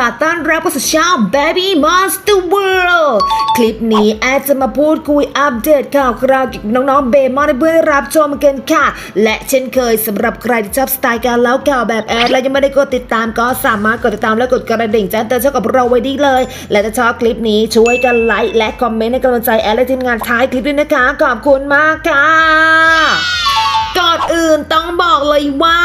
ค่ะต้อนรับผู้สู่ช่อง Baby Monster World คลิปนี้แอดจะมาพูดคุยอัปเดตข่าวคราวเกี่ยวกับน้องๆเบมอนให้เพื่อนรับชมกันค่ะ และเช่นเคยสำหรับใครที่ชอบสไตล์การเล่าข่าวแบบแอดและยังไม่ได้กดติดตามก็สามารถกดติดตามและกดกระดิ่งแจ้งเตือนช่องกับเราไว้ด้เลย และถ้าชอบคลิปนี้ช่วยกันไลค์และคอมเมนต์ให้กำลังใจแอดและทีมงานท้ายคลิปด้วยนะคะขอบคุณมากค่ะก่อนอื่นต้องบอกเลยว่า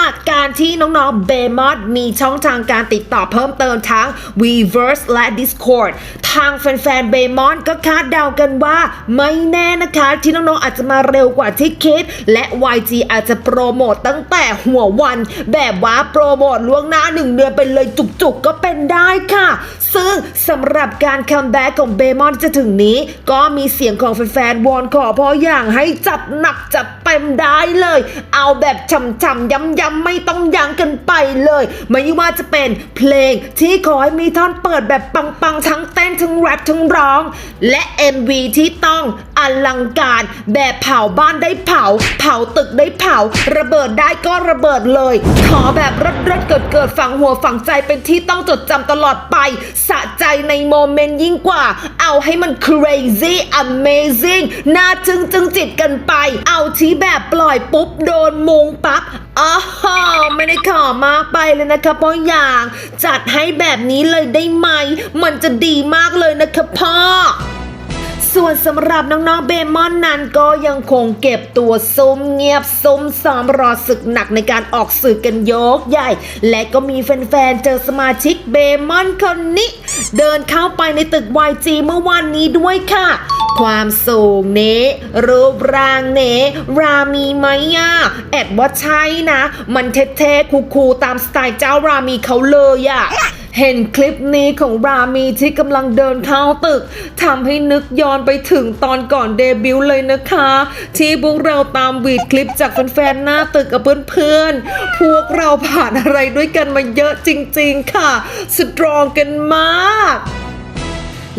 การที่น้องๆเบมอ d มีช่องทางการติดต่อเพิ่มเติมทั้ง Weverse และ Discord ทางแฟนๆเบมอนก็คาดเดากันว่าไม่แน่นะคะที่น้องๆอาจจะมาเร็วกว่าที่คิด และ YG อาจจะโปรโมตตั้งแต่หัววัน แบบว่าโปรโมทล่วงหน้าหนึ่งเดือนไปเลยจุกๆก็เป็นได้ค่ะ ซึ่งสำหรับการคัมแบ็กของเบมอนจะถึงนี้ ก็มีเสียงของแฟนๆวอนขอพออย่างให้จัดหนักจัด เต็มได้เลย เอาแบบช่ำๆย้ำๆไม่ต้องยั้งกันไปเลย ไม่ว่าจะเป็นเพลงที่ขอให้มีท่อนเปิดแบบปังๆทั้งเต้นทั้งแรปทั้งร้อง และ MV ที่ต้อง อลังการ แบบเผาบ้านได้เผา เผาตึกได้เผา ระเบิดได้ก็ระเบิดเลย ขอแบบรถๆเกิดเกิดฝังหัวฝังใจเป็นที่ต้องจดจำตลอดไป สะใจในโมเมนต์ยิ่งกว่า เอาให้มัน crazy amazing น่าจึงจึงจิตกันไป เอาที่แบบปล่อยปุ๊บ โดนมุงปั๊บอ๋อไม่ได้ขอมากไปเลยนะคะพ่ออย่าง จัดให้แบบนี้เลยได้ไหม มันจะดีมากเลยนะคะพ่อ ส่วนสำหรับน้องๆเบมอนนั้นก็ยังคงเก็บตัวซุ่มเงียบซุ่มซ้อมรอศึกหนักในการออกสื่อกันยกใหญ่ และก็มีแฟนๆเจอสมาชิกเบมอนคนนี้ เดินเข้าไปในตึก YG เมื่อวานนี้ด้วยค่ะความสูงเนะรูปร่างเนะรามีไหมอะแอบว่าใช่นะ มันเท่ๆคูลๆตามสไตล์เจ้ารามีเขาเลยอะ เห็นคลิปนี้ของรามีที่กำลังเดินเข้าตึกทำให้นึกย้อนไปถึงตอนก่อนเดบิวต์เลยนะคะ ที่พวกเราตามวีดคลิปจากแฟนๆหน้าตึกกับเพื่อนๆ พวกเราผ่านอะไรด้วยกันมาเยอะจริงๆค่ะ สตรองกันมาก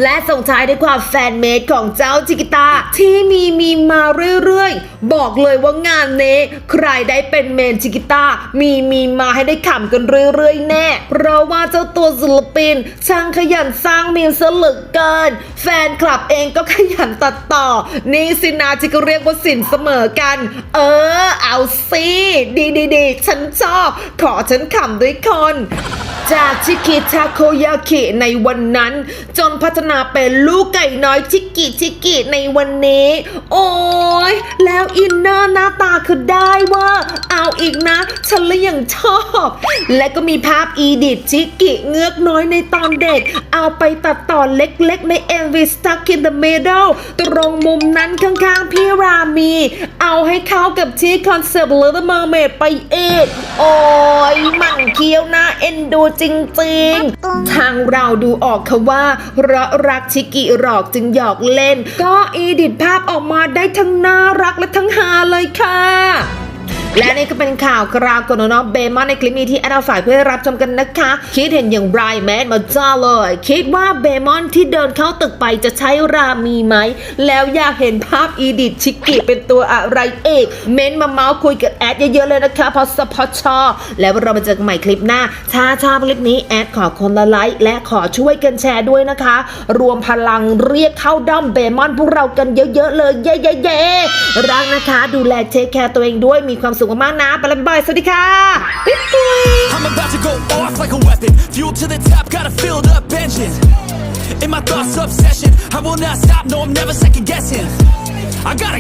และส่งท้ายด้วยความแฟนเมดของเจ้าจิกิตาที่มีมีมาเรื่อยๆ บอกเลยว่างานนี้ ใครได้เป็นเมนจิกิตามีมีมาให้ได้ขำกันเรื่อยๆ แน่ เพราะว่าเจ้าตัวศิลปิน ช่างขยันสร้างมีมสลึกเกิน แฟนคลับเองก็ขยันตัดต่อ นี่สินาที่ก็เรียกว่าสินเสมอกัน เออ เอาสิ ดีดีดีฉันชอบ ขอฉันขำด้วยคน จากชิกิทาโคยากิในวันนั้น จนพัฒนาเป็นลูกไก่น้อยชิกิชิกิในวันนี้ โอ้ยแล้วอินเนอร์หน้าตาคือได้ว่าเอาอีกนะ ฉันเลยยังชอบ และก็มีภาพอีดิทชิกิเงือกน้อยในตอนเด็ก เอาไปตัดต่อเล็กๆใน MV Stuck in the Middle ตรงมุมนั้นข้างๆพี่รามี เอาให้เข้ากับที่คอนเซปต์ Little Mermaid ไปเอีกโอ้ยหมันเคี้ยวหน้าเอ็นดูจริงๆ ทางเราดูออกค่ะว่าเรารักชิกิหรอกจึงหยอกเล่น ก็อีดิทภาพออกมาได้ทั้งน่ารักและทั้งฮาเลยค่ะ และนี่ก็เป็นข่าวคราวของน้องเบมอนในคลิปนี้ที่แอดเอาฝ่ายเพื่อรับชมกันนะคะ คิดเห็นอย่างไรแมนมาจ้าเลย คิดว่าเบมอนที่เดินเข้าตึกไปจะใช้รามีไหม แล้วอยากเห็นภาพอีดิทชิกิเป็นตัวอะไรเอกเม้นมาเมาส์คุยกับแอดเยอะๆเลยนะคะพราะสปอชอแล้วเรามาเจอกันใหม่คลิปหน้าถ้าชอบคลิปนี้แอดขอคนละไลค์และขอช่วยกันแชร์ด้วยนะคะ รวมพลังเรียกเข้าด้อมเบมอนพวกเรากันเยอะๆเลยเย้ๆๆรักนะคะ ดูแลเทคแคร์ตัวเองด้วยมีความสุขมากๆนะไปแล้วบ๊ายสวัสดีค่ะปิ๊บปิ๊บ I'm about to go off like a weapon. Fuel to the top, got a filled up engine. In my thoughts, obsession. I will not stop, no, I'm never second guessing. I gotta